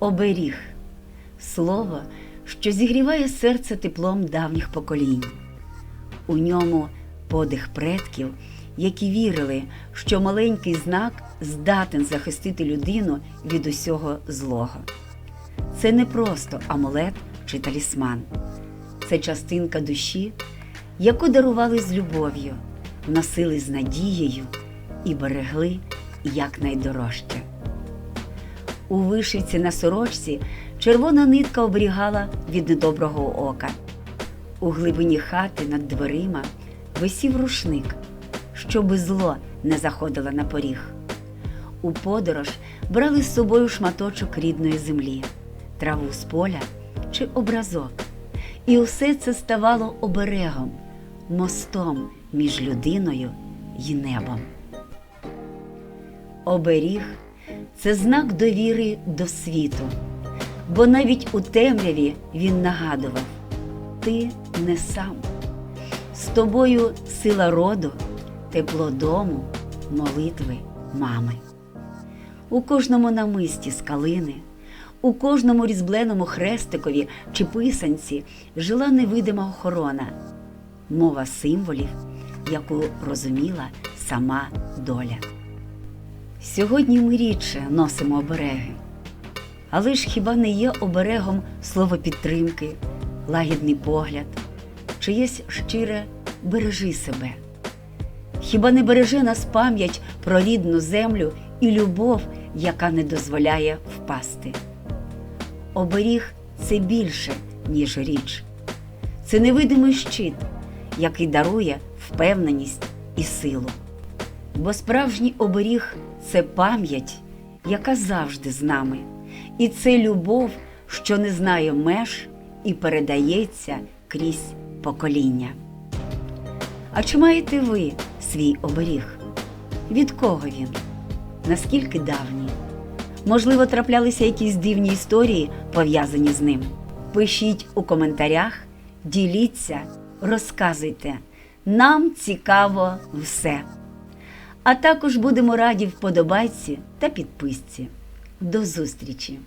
Оберіг слово, що зігріває серце теплом давніх поколінь. У ньому подих предків, які вірили, що маленький знак здатен захистити людину від усього злого. Це не просто амулет чи талісман, це частинка душі, яку дарували з любов'ю, носили з надією і берегли як найдорожче. У вишивці на сорочці червона нитка оберігала від недоброго ока. У глибині хати над дверима висів рушник, щоби зло не заходило на поріг. У подорож брали з собою шматочок рідної землі, траву з поля чи образок. І усе це ставало оберегом, мостом між людиною і небом. Оберіг це знак довіри до світу, бо навіть у темряві він нагадував: ти не сам. З тобою сила роду, тепло дому, молитви мами. У кожному намисті з калини, у кожному різбленому хрестикові чи писанці жила невидима охорона, мова символів, яку розуміла сама доля. Сьогодні ми рідше носимо обереги, але ж хіба не є оберегом слово підтримки, лагідний погляд, чиєсь щире бережи себе? Хіба не береже нас пам'ять про рідну землю і любов, яка не дозволяє впасти? Оберіг це більше, ніж річ, це невидимий щит, який дарує впевненість і силу. Бо справжній оберіг це пам'ять, яка завжди з нами, і це любов, що не знає меж і передається крізь покоління. А чи маєте ви свій оберіг? Від кого він? Наскільки давній? Можливо, траплялися якісь дивні історії, пов'язані з ним. Пишіть у коментарях, діліться, розказуйте. Нам цікаво все. А також будемо раді вподобайці та підписці. До зустрічі!